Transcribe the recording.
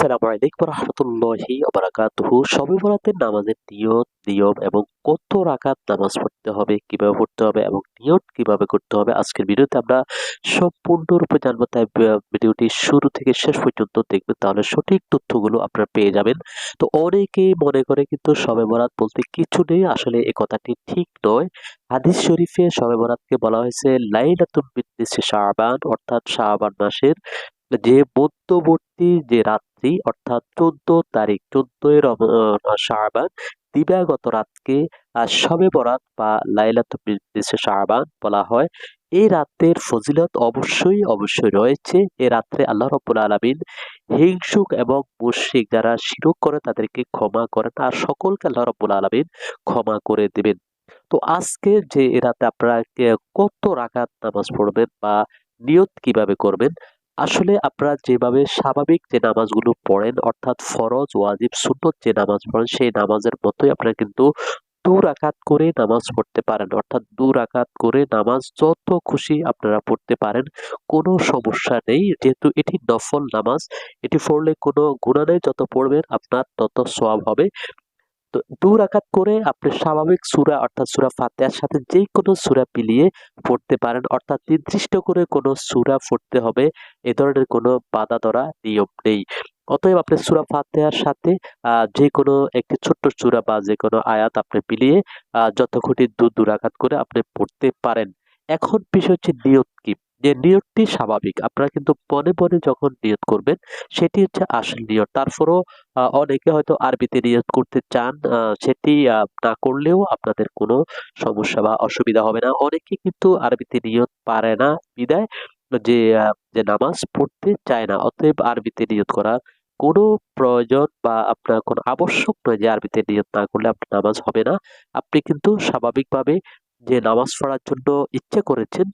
আসসালামু আলাইকুম রহমতুল্লাহি বারাকাতুহু। সবে বরাতের নামাজের নিয়ত, নিয়ম এবং কত রাকাত নামাজ পড়তে হবে, কীভাবে পড়তে হবে এবং নিয়ত কীভাবে করতে হবে আজকের ভিডিওতে আমরা সম্পূর্ণরূপে জানব। তাই ভিডিওটি শুরু থেকে শেষ পর্যন্ত দেখবেন, তাহলে সঠিক তথ্যগুলো আপনারা পেয়ে যাবেন। তো অনেকেই মনে করে কিন্তু সবে বরাত বলতে কিছু নেই, আসলে এই কথাটি ঠিক নয়। হাদিস শরীফে সবে বরাতকে বলা হয়েছে লাইলাতুল বিদ্রিসে শাহবান অর্থাৎ শাহবান মাসের যে মধ্যবর্তী যে রাত্রি, অর্থাৎ চোদ্দ তারিখ চোদ্দই শাহবান দিবাগত রাতকে শবে বরাত বা লাইলাত শাহবান বলা হয়। এই রাতের ফজিলত অবশ্যই অবশ্যই রয়েছে। এ রাত্রে আল্লাহ রব্বুল আলমিন হিংসুক এবং মুশ্রিক যারা শিরক করে তাদেরকে ক্ষমা করেন আর সকলকে আল্লাহ রব্বুল আলমিন ক্ষমা করে দেবেন। তো আজকে যে এ রাতে আপনারা কত রাকাত নামাজ পড়বেন বা নিয়ত কীভাবে করবেন আসলে আপনারা যেভাবে স্বাভাবিক যে নামাজগুলো পড়েন, অর্থাৎ ফরজ, ওয়াজিব, সুন্নত যে নামাজ পড়েন, সেই নামাজের মতোই আপনারা কিন্তু দু রাকাত করে নামাজ পড়তে পারেন। অর্থাৎ দু রাকাত করে নামাজ যত খুশি আপনারা পড়তে পারেন, কোনো সমস্যা নেই। যেহেতু এটি নফল নামাজ, এটি পড়লে কোনো গুণা নেই, যত পড়বেন আপনার তত সব হবে। তো দু রাকাত করে আপনি স্বাভাবিক সুরা, অর্থাৎ সুরা ফাতেহার সাথে যে কোনো সুরা পিলিয়ে পড়তে পারেন। অর্থাৎ নির্দিষ্ট করে কোনো সুরা পড়তে হবে, এ ধরনের কোনো বাধা ধরা নিয়ম নেই। অতএব আপনি সুরা ফাতেহার সাথে যে কোনো একটি ছোট্ট সুরা বা যে কোনো আয়াত আপনি পিলিয়ে যত খুঁটি দু দু রাকাত করে আপনি পড়তে পারেন। এখন বিষয় হচ্ছে নিয়ত কি? যে নিয়তটি স্বাভাবিক। আপনারা কিন্তু মনে মনে যখন নিয়ত করবেন, সেটি হচ্ছে আসল নিয়ত। তারপরও অনেকে হয়তো আরবিতে নিয়ত করতে চান সেটি না করলেও আপনাদের কোনো সমস্যা বা অসুবিধা হবে না। অনেকে কিন্তু আরবিতে নিয়ত পারে না, বিদায়, যে যে নামাজ পড়তে চায় না। অতএব আরবিতে নিয়ত করা কোনো প্রয়োজন বা আপনার কোনো আবশ্যক নয় যে আরবিতে নিয়ত না করলে আপনার নামাজ হবে না। আপনি কিন্তু স্বাভাবিকভাবে যে নামাজ পড়ার জন্য ইচ্ছে করেছেন